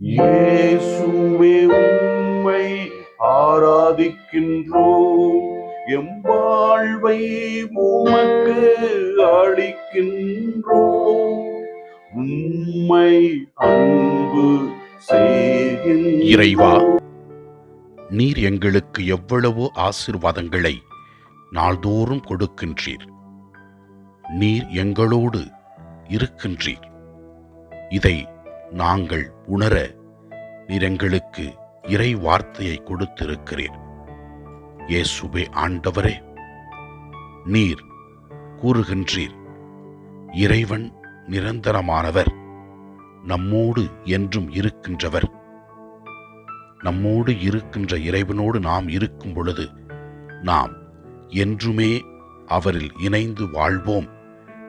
இயேசுவே உம்மை ஆராதிக்கின்றோம். எம் வாழ்வை உமக்கு அளிக்கின்றோம். உம்மை அன்பு இறைவா நீர் எங்களுக்கு எவ்வளவோ ஆசிர்வாதங்களை நாள்தோறும் கொடுக்கின்றீர். நீர் எங்களோடு இருக்கின்றீர். இதை நாங்கள் உணர நீர் எங்களுக்கு இறை வார்த்தையை கொடுத்திருக்கிறீர். இயேசுவே ஆண்டவரே நீர் கூறுகின்றீர். இறைவன் நிரந்தரமானவர் நம்மோடு என்றும் இருக்கின்றவர். நம்மோடு இருக்கின்ற இறைவனோடு நாம் இருக்கும் பொழுது நாம் என்றுமே அவரில் இணைந்து வாழ்வோம்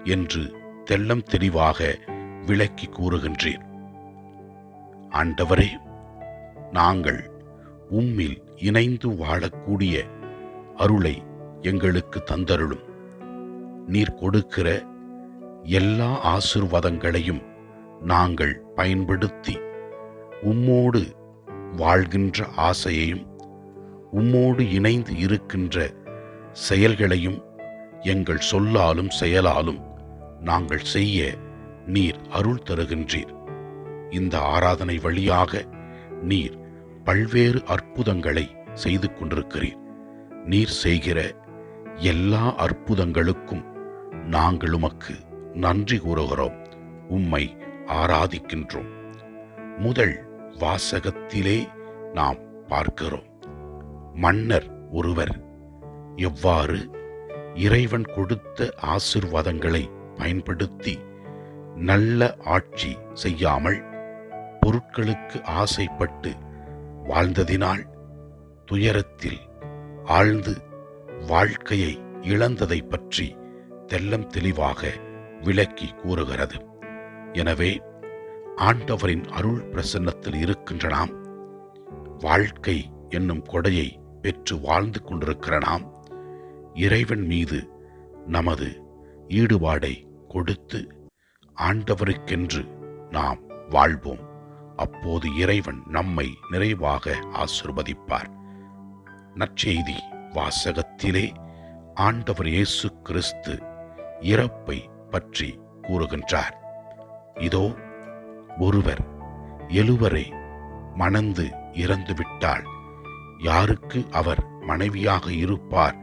என்று தெள்ளம் தெளிவாக விளக்கி கூறுகின்றேன் ஆண்டவரே நாங்கள் உம்மில் இணைந்து வாழக்கூடிய அருளை எங்களுக்கு தந்தருளும். நீர் கொடுக்கிற எல்லா ஆசிர்வாதங்களையும் நாங்கள் பயன்படுத்தி உம்மோடு வாழ்கின்ற ஆசையையும் உம்மோடு இணைந்து இருக்கின்ற செயல்களையும் எங்கள் சொல்லாலும் செயலாலும் நாங்கள் செய்ய நீர் அருள் தருகின்றீர். இந்த ஆராதனை வழியாக நீர் பல்வேறு அற்புதங்களை செய்து கொண்டிருக்கிறீர். நீர் செய்கிற எல்லா அற்புதங்களுக்கும் நாங்கள் உமக்கு நன்றி கூறுகிறோம். உம்மை ஆராதிக்கின்றோம். முதல் வாசகத்திலே நாம் பார்க்கிறோம். மன்னர் ஒருவர் எவ்வாறு இறைவன் கொடுத்த ஆசிர்வாதங்களை பயன்படுத்தி நல்ல ஆட்சி செய்யாமல் பொருட்களுக்கு ஆசைப்பட்டு வாழ்ந்ததினால் துயரத்தில் ஆழ்ந்து வாழ்க்கையை இழந்ததை பற்றி தெல்லம் தெளிவாக விளக்கி கூறுகிறது. எனவே ஆண்டவரின் அருள் பிரசன்னத்தில் இருக்கின்ற நாம் வாழ்க்கை என்னும் கொடையை பெற்று வாழ்ந்து கொண்டிருக்கிற நாம் இறைவன் மீது நமது ஈடுபாடை கொடுத்து ஆண்டவருக்கென்று நாம் வாழ்வோம். அப்போது இறைவன் நம்மை நிறைவாக ஆசிர்வதிப்பார். நற்செய்தி வாசகத்திலே ஆண்டவர் இயேசு கிறிஸ்து இறப்பை பற்றி கூறுகின்றார். இதோ ஒருவர் எழுவரை மணந்து இறந்துவிட்டால் யாருக்கு அவர் மனைவியாக இருப்பார்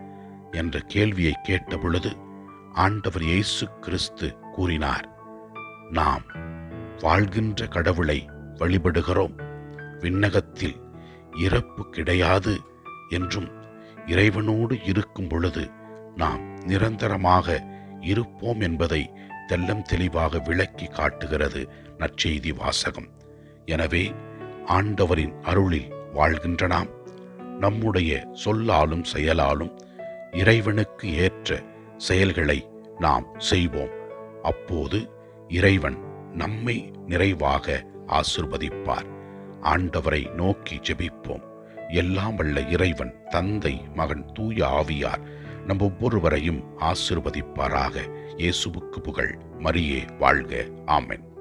என்ற கேள்வியை கேட்டபொழுது ஆண்டவர் இயேசு கிறிஸ்து கூறினார் நாம் வாழ்கின்ற கடவுளை வழிபடுகிறோம். விண்ணகத்தில் இறப்பு கிடையாது என்றும் இறைவனோடு இருக்கும் பொழுது நாம் நிரந்தரமாக இருப்போம் என்பதை தெல்லம் தெளிவாக விளக்கி காட்டுகிறது நற்செய்தி வாசகம். எனவே ஆண்டவரின் அருளில் வாழ்கின்ற நாம் நம்முடைய சொல்லாலும் செயலாலும் இறைவனுக்கு ஏற்ற செயல்களை நாம் செய்வோம். அப்போது இறைவன் நம்மை நிறைவாக ஆசிர்வதிப்பார். ஆண்டவரை நோக்கி ஜெபிப்போம். எல்லாம் வல்ல இறைவன் தந்தை மகன் தூய ஆவியார் நம் ஒவ்வொருவரையும் ஆசிர்வதிப்பாராக. இயேசுவுக்கு புகழ். மரியே வாழ்க. ஆமென்.